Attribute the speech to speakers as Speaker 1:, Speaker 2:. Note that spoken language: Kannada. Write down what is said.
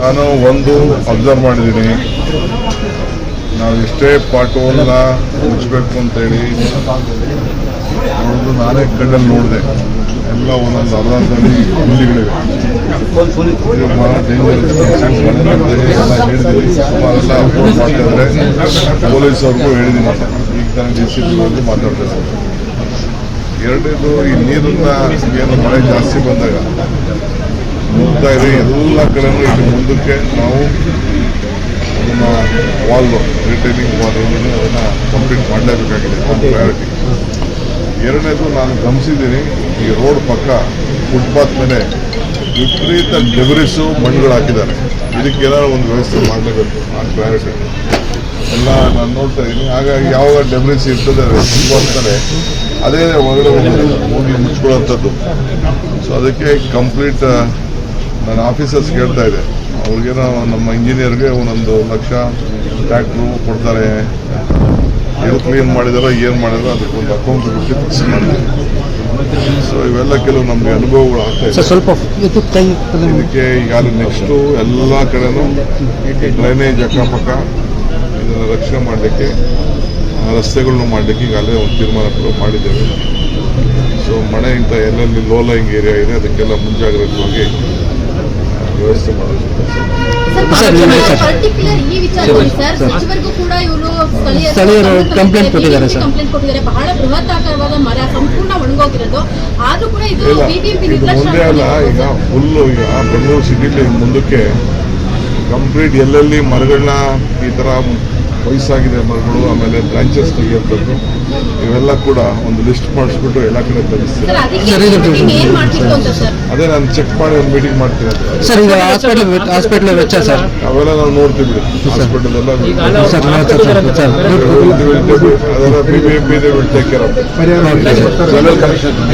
Speaker 1: ನಾನು ಒಂದು ಅಬ್ಸರ್ವ್ ಮಾಡಿದ್ದೀನಿ. ನಾವು ಎಷ್ಟೇ ಪಾಠವನ್ನ ಮುಚ್ಚಬೇಕು ಅಂತೇಳಿ ಒಂದು ನಾನೇ ಕಣ್ಣಲ್ಲಿ ನೋಡಿದೆ. ಎಲ್ಲ ಒಂದೊಂದು ಅರ್ಧದಲ್ಲಿ ಹುಲ್ಲಿಗಳಿವೆ. ಸುಮಾರೆಲ್ಲ ಅಪ್ಲೋಡ್ ಮಾಡ್ತಾ ಇದ್ರೆ ಪೊಲೀಸ್ ಹೇಳಿದ್ದೀನಿ. ಈಗ ನಾನು ಡಿ ಸಿ ಮಾತಾಡ್ತಾ ಇದ್ದಾರೆ. ಎರಡನೇದು ಈ ನೀರನ್ನ ಏನು ಮಳೆ ಜಾಸ್ತಿ ಬಂದಾಗ ಮುಗ್ತಾ ಇದೆ. ಎಲ್ಲ ಕಡೆನೂ ಇಲ್ಲಿ ಮುಂದಕ್ಕೆ ನಾವು ಅದನ್ನ ವಾಲ್ ರಿಟೈನಿಂಗ್ ವಾಲ್ ಅದನ್ನ ಕಂಪ್ಲೀಟ್ ಮಾಡಲೇಬೇಕಾಗಿದೆ, ಒಂದು ಪ್ರಯಾರಿಟಿ ಎರಡನೇದು ನಾನು ಗಮನಿಸಿದ್ದೀನಿ, ಈ ರೋಡ್ ಪಕ್ಕ ಫುಟ್ಪಾತ್ ಮೇಲೆ ವಿಪರೀತ ಡೆಬ್ರಿಸು ಮಣ್ಣುಗಳು ಹಾಕಿದ್ದಾರೆ. ಇದಕ್ಕೆ ಏನಾದ್ರು ಒಂದು ವ್ಯವಸ್ಥೆ ಮಾಡಲೇಬೇಕು, ಆ ಪ್ರಯಾರಿಟಿ ಎಲ್ಲ ನಾನು ನೋಡ್ತಾ ಇದ್ದೀನಿ ಹಾಗಾಗಿ ಯಾವಾಗ ಡೆಬ್ರಿಸ್ ಇರ್ತದೆ ಮೇಲೆ ಅದೇ ಹೊರಗಡೆ ಹೋಗಿ- ಹೋಗಿ ಮುಚ್ಕೊಳ್ಳೋಂಥದ್ದು ಸೊ ಅದಕ್ಕೆ ಕಂಪ್ಲೀಟ್ ನನ್ನ ಆಫೀಸರ್ಸ್ ಕೇಳ್ತಾ ಇದೆ. ಅವ್ರಿಗೇನೋ ನಮ್ಮ ಇಂಜಿನಿಯರ್ಗೆ ಒಂದೊಂದು ಲಕ್ಷ ಟ್ಯಾಕ್ಟ್ರು ಕೊಡ್ತಾರೆ. ಎಲ್ಲಿ ಕ್ಲೀನ್ ಮಾಡಿದಾರೋ ಏನು ಮಾಡಿದಾರೋ ಅದಕ್ಕೆ ಒಂದು ಅಕೌಂಟ್ ಬಿಟ್ಟು ಫಿಕ್ಸ್ ಮಾಡಿದೆ ಸೊ ಇವೆಲ್ಲ ಕೆಲವು ನಮಗೆ ಅನುಭವಗಳು ಆಗ್ತಾ ಇದೆ.
Speaker 2: ಸ್ವಲ್ಪ
Speaker 1: ಇದಕ್ಕೆ ಈಗ ನೆಕ್ಸ್ಟು ಎಲ್ಲ ಕಡೆನೂ ಡ್ರೈನೇಜ್ ಅಕ್ಕಪಕ್ಕ ಮಾಡಲಿಕ್ಕೆ ರಸ್ತೆಗಳನ್ನ ಮಾಡಲಿಕ್ಕೆ ಈಗಾಗಲೇ ಒಂದು ತೀರ್ಮಾನ ಕೂಡ ಮಾಡಿದ್ದೇವೆ. ಸೊ ಮಳೆ ಇಂಥ ಎಲ್ಲೆಲ್ಲಿ ಲೋ ಲೈಂಗ್ ಏರಿಯಾ ಇದೆ ಅದಕ್ಕೆಲ್ಲ ಮುಂಜಾಗ್ರತವಾಗಿ ವ್ಯವಸ್ಥೆ
Speaker 2: ಸ್ಥಳೀಯರು complaint ಕೊಟ್ಟಿದ್ದಾರೆ, ಸರ್.
Speaker 3: ಕಂಪ್ಲೇಂಟ್ ಕೊಟ್ಟಿದ್ದಾರೆ. ಬಹಳ ಬೃಹತ್ ಆಕಾರವಾದ ಮರ ಸಂಪೂರ್ಣ ಒಣಗೋಗಿರೋದು. ಆದ್ರೂ ಕೂಡ ಇದು
Speaker 1: ಇಲ್ಲ
Speaker 3: ಬಿಬಿಎಂಪಿ
Speaker 1: ಇದು ಮುಂದೆ ಅಲ್ಲ ಈಗ ಫುಲ್ಲು ಈಗ ಬೆಂಗಳೂರು ಸಿಟಿಲಿ ಮುಂದಕ್ಕೆ ಕಂಪ್ಲೀಟ್ ಎಲ್ಲೆಲ್ಲಿ ಮರಗಳನ್ನ ಈ ಥರ ವಯಸ್ಸಾಗಿದೆ ಮರಗಳು ಆಮೇಲೆ ಬ್ರಾಂಚಸ್ ತೆಗೆಯುವಂಥದ್ದು ಇವೆಲ್ಲ ಕೂಡ ಒಂದು ಲಿಸ್ಟ್ ಮಾಡಿಸ್ಬಿಟ್ಟು ಎಲ್ಲ ಕಡೆ
Speaker 3: ಸರ್
Speaker 1: ಅದೇ ನಾನು ಚೆಕ್ ಮಾಡಿ ಒಂದು ಮೀಟಿಂಗ್ ಮಾಡ್ತೀನಿ
Speaker 2: ಸರ್ ಈಗ ಹಾಸ್ಪಿಟಲ್ ಹಾಸ್ಪಿಟಲ್ ವೆಚ್ಚ ಸರ್?
Speaker 1: ಅವೆಲ್ಲ ನಾವು ನೋಡ್ತೀವಿ ಬಿಡಿ. ಹಾಸ್ಪಿಟಲ್ ಎಲ್ಲ ಅದೆಲ್ಲ B B M P will take care of